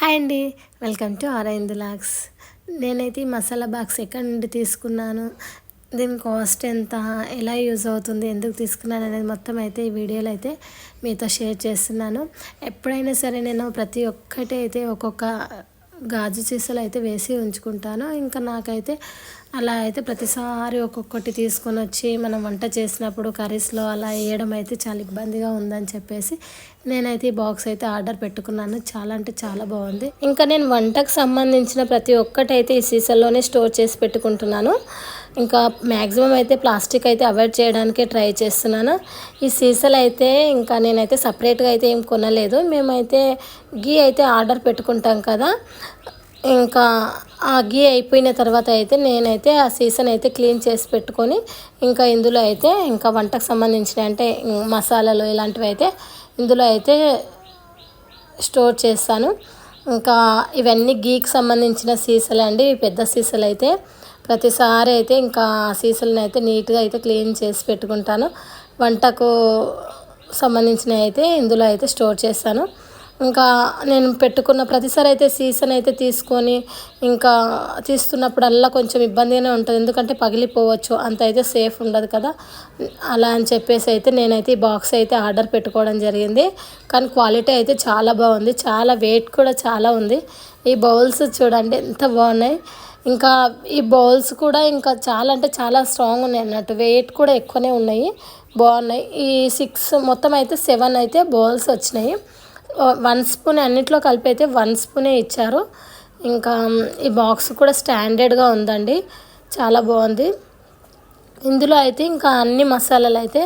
Hi అండి. Welcome to ఆరైంది లాక్స్. నేనైతే ఈ మసాలా బాక్స్ ఎక్కడి నుండి తీసుకున్నాను? దీని కాస్ట్ ఎంత? ఎలా యూజ్ అవుతుంది? ఎందుకు తీసుకున్నాను అనేది మొత్తం అయితే ఈ వీడియోలో అయితే మీతో షేర్ చేస్తున్నాను. ఎప్పుడైనా సరే నేను ప్రతి ఒక్కటి అయితే ఒక్కొక్క గాజు సీసాలు అయితే వేసి ఉంచుకుంటాను. ఇంకా నాకైతే అలా అయితే ప్రతిసారి ఒక్కొక్కటి తీసుకొని వచ్చి మనం వంట చేసినప్పుడు కర్రీస్లో అలా వేయడం అయితే చాలా ఇబ్బందిగా ఉందని చెప్పేసి నేనైతే ఈ బాక్స్ అయితే ఆర్డర్ పెట్టుకున్నాను. చాలా అంటే చాలా బాగుంది. ఇంకా నేను వంటకు సంబంధించిన ప్రతి ఒక్కటి అయితే ఈ సీసాల్లోనే స్టోర్ చేసి పెట్టుకుంటున్నాను. ఇంకా మ్యాక్సిమం అయితే ప్లాస్టిక్ అయితే అవాయిడ్ చేయడానికే ట్రై చేస్తున్నాను. ఈ సీసాలు అయితే ఇంకా నేనైతే సపరేట్గా అయితే ఏం కొనలేదు. మేమైతే గీ అయితే ఆర్డర్ పెట్టుకుంటాం కదా. ఇంకా ఆ గీ అయిపోయిన తర్వాత అయితే నేనైతే ఆ సీసన్ అయితే క్లీన్ చేసి పెట్టుకొని ఇంకా ఇందులో అయితే ఇంకా వంటకు సంబంధించిన అంటే మసాలాలు ఇలాంటివి అయితే ఇందులో అయితే స్టోర్ చేస్తాను. ఇంకా ఇవన్నీ గీకి సంబంధించిన సీసలు అండి పెద్ద సీసలు అయితే. ప్రతిసారి అయితే ఇంకా సీసలను అయితే నీట్గా అయితే క్లీన్ చేసి పెట్టుకుంటాను. వంటకు సంబంధించినవి అయితే ఇందులో అయితే స్టోర్ చేస్తాను. ఇంకా నేను పెట్టుకున్న ప్రతిసారి అయితే సీసన్ అయితే తీసుకొని ఇంకా తీస్తున్నప్పుడల్లా కొంచెం ఇబ్బందిగానే ఉంటుంది. ఎందుకంటే పగిలిపోవచ్చు. అంత అయితే సేఫ్ ఉండదు కదా. అలా అని చెప్పేసి అయితే నేనైతే ఈ బాక్స్ అయితే ఆర్డర్ పెట్టుకోవడం జరిగింది. కానీ క్వాలిటీ అయితే చాలా బాగుంది. చాలా వెయిట్ కూడా చాలా ఉంది. ఈ బౌల్స్ చూడండి ఎంత బాగున్నాయి. ఇంకా ఈ బౌల్స్ కూడా ఇంకా చాలా అంటే చాలా స్ట్రాంగ్ ఉన్నాయి అన్నట్టు. వెయిట్ కూడా ఎక్కువనే ఉన్నాయి. బాగున్నాయి. ఈ సిక్స్ మొత్తం అయితే సెవెన్ అయితే బౌల్స్ వచ్చినాయి. వన్ స్పూన్ అన్నిట్లో కలిపి అయితే వన్ స్పూనే ఇచ్చారు. ఇంకా ఈ బాక్స్ కూడా స్టాండర్డ్గా ఉందండి. చాలా బాగుంది. ఇందులో అయితే ఇంకా అన్ని మసాలాలు అయితే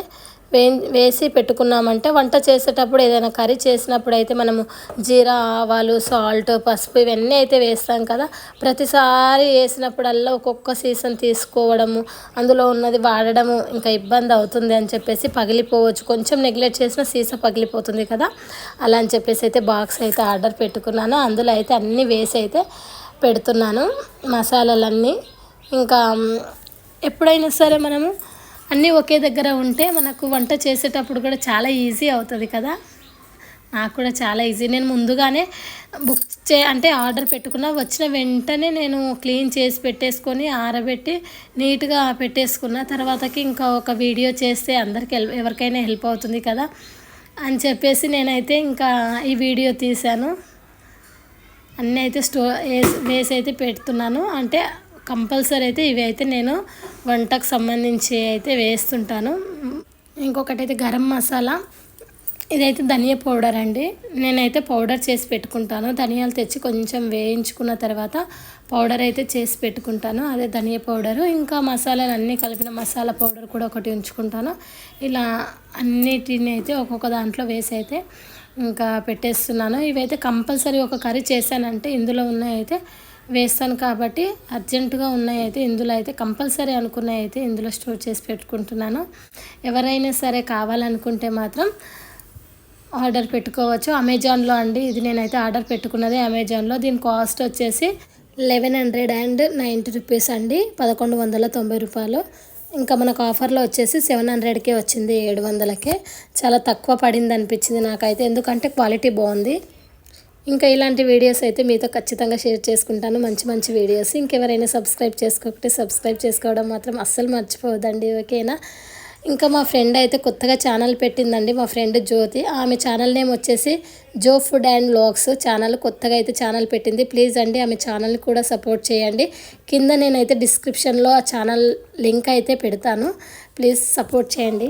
వే వేసి పెట్టుకున్నామంటే వంట చేసేటప్పుడు ఏదైనా కర్రీ చేసినప్పుడు అయితే మనము జీరా ఆవాలు సాల్ట్ పసుపు ఇవన్నీ అయితే వేస్తాం కదా. ప్రతిసారి వేసినప్పుడల్లా ఒక్కొక్క సీజన్ తీసుకోవడము అందులో ఉన్నది వాడడము ఇంకా ఇబ్బంది అవుతుంది అని చెప్పేసి పగిలిపోవచ్చు. కొంచెం నెగ్లెక్ట్ చేసిన సీసా పగిలిపోతుంది కదా. అలా అని చెప్పేసి అయితే బాక్స్ అయితే ఆర్డర్ పెట్టుకున్నాను. అందులో అయితే అన్నీ వేసి అయితే పెడుతున్నాను. మసాలాలన్నీ. ఇంకా ఎప్పుడైనా సరే మనము అన్నీ ఒకే దగ్గర ఉంటే మనకు వంట చేసేటప్పుడు కూడా చాలా ఈజీ అవుతుంది కదా. నాకు కూడా చాలా ఈజీ. నేను ముందుగానే బుక్ చే అంటే ఆర్డర్ పెట్టుకున్న వచ్చిన వెంటనే నేను క్లీన్ చేసి పెట్టేసుకొని ఆరబెట్టి నీట్గా పెట్టేసుకున్న తర్వాతకి ఇంకా ఒక వీడియో చేస్తే అందరికి ఎవరికైనా హెల్ప్ అవుతుంది కదా. అని చెప్పేసి నేనైతే ఇంకా ఈ వీడియో తీశాను. అన్నీ అయితే స్టో వేసి అయితే పెడుతున్నాను. అంటే కంపల్సరీ అయితే ఇవి అయితే నేను వంటకు సంబంధించి అయితే వేస్తుంటాను. ఇంకొకటి అయితే గరం మసాలా. ఇదైతే ధనియా పౌడర్ అండి. నేనైతే పౌడర్ చేసి పెట్టుకుంటాను. ధనియాలు తెచ్చి కొంచెం వేయించుకున్న తర్వాత పౌడర్ అయితే చేసి పెట్టుకుంటాను. అదే ధనియా పౌడరు. ఇంకా మసాలాలు అన్నీ కలిపిన మసాలా పౌడర్ కూడా ఒకటి ఉంచుకుంటాను. ఇలా అన్నిటిని అయితే ఒక్కొక్క దాంట్లో వేసి అయితే ఇంకా పెట్టేస్తున్నాను. ఇవైతే కంపల్సరీ ఒక కర్రీ చేశానంటే ఇందులో ఉన్నాయి అయితే వేస్తాను కాబట్టి అర్జెంటుగా ఉన్నాయి అయితే ఇందులో అయితే కంపల్సరీ అనుకున్నాయి అయితే ఇందులో స్టోర్ చేసి పెట్టుకుంటున్నాను. ఎవరైనా సరే కావాలనుకుంటే మాత్రం ఆర్డర్ పెట్టుకోవచ్చు. అమెజాన్లో అండి ఇది నేనైతే ఆర్డర్ పెట్టుకున్నది అమెజాన్లో. దీని కాస్ట్ వచ్చేసి eleven hundred and ninety rupees అండి పదకొండు వందల తొంభై రూపాయలు. ఇంకా మనకు ఆఫర్లో వచ్చేసి సెవెన్ హండ్రెడ్కే వచ్చింది ఏడు వందలకే. చాలా తక్కువ పడింది అనిపించింది నాకైతే ఎందుకంటే క్వాలిటీ బాగుంది. ఇంకా ఇలాంటి వీడియోస్ అయితే మీతో ఖచ్చితంగా షేర్ చేసుకుంటాను. మంచి మంచి వీడియోస్. ఇంకెవరైనా సబ్స్క్రైబ్ చేసుకోకపోతే సబ్స్క్రైబ్ చేసుకోవడం మాత్రం అస్సలు మర్చిపోవద్దండి. ఓకేనా? ఇంకా మా ఫ్రెండ్ అయితే కొత్తగా ఛానల్ పెట్టిందండి. మా ఫ్రెండ్ జ్యోతి. ఆమె ఛానల్ నేమ్ వచ్చేసి Jo food and logs channel. కొత్తగా అయితే ఛానల్ పెట్టింది. ప్లీజ్ అండి ఆమె ఛానల్ని కూడా సపోర్ట్ చేయండి. కింద నేనైతే డిస్క్రిప్షన్లో ఆ ఛానల్ లింక్ అయితే పెడతాను. ప్లీజ్ సపోర్ట్ చేయండి.